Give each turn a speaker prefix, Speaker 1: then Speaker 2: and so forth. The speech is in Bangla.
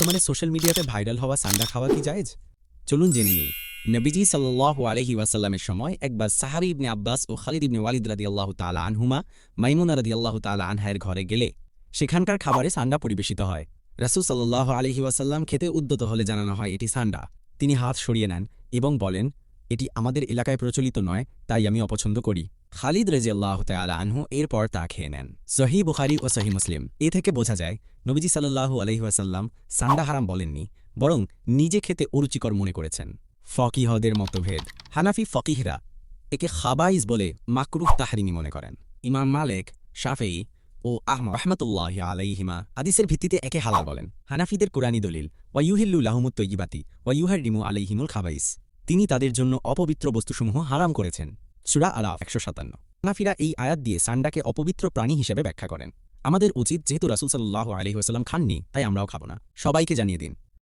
Speaker 1: বর্তমানে সোশ্যাল মিডিয়াতে ভাইরাল হওয়া সান্ডা খাওয়া কি জায়েজ? চলুন জেনে নিই। নবীজি সাল্লাল্লাহু আলহি ওয়াসাল্লামের সময় একবার সাহাবি ইবনে আব্বাস ও খালিদ ইবনে ওয়ালিদ রাদি আল্লাহ তালা আনহুমা মাইমুনা রাদি আল্লাহ তালা আনহায়ের ঘরে গেলে সেখানকার খাবারে সান্ডা পরিবেশিত হয়। রাসুল সাল্লাহ আলহি ওয়াসাল্লাম খেতে উদ্যত হলে জানানো হয়, এটি সান্ডা তিনি হাত সরিয়ে নেন এবং বলেন, এটি আমাদের এলাকায় প্রচলিত নয়, তাই আমি অপছন্দ করি। খালিদ রেজিয়াল্লাহ তালা আনহু এরপর তা খেয়ে নেন। সহি বুখারি ও সহি মুসলিম। এ থেকে বোঝা যায়, নবীজি সাল্লাহু আলহিহাসাল্লাম সান্ডা হারাম বলেননি, বরং নিজে খেতে অরুচিকর মনে করেছেন। ফকিহদের মতভেদ। হানাফি ফকিহরা একে খাবাইজ বলে মাকরুফ তাহারিমি মনে করেন। ইমাম মালেক শাফেই ও আহমদ রহমতুল্লাহ আলাইহিমা আদিসের ভিত্তিতে একে হালাল বলেন। হানাফিদের কোরআনী দলিল ওয়াইউহিল্লু লাহমুত তৈগিবাতি ওয়াইউহার রিমু আলাইহিমুল খাবাইস। তিনি তাদের জন্য অপবিত্র বস্তুসমূহ হারাম করেছেন। সুরা আলাফ একশো সাতান্ন। হানাফিরা এই আয়াত দিয়ে সান্ডাকে অপবিত্র প্রাণী হিসেবে ব্যাখ্যা করেন। আমাদের উচিত, যেহেতু রাসুল সাল্লাহ আলহিহাস্লাম খাননি, তাই আমরাও খাব না। সবাইকে জানিয়ে দিন।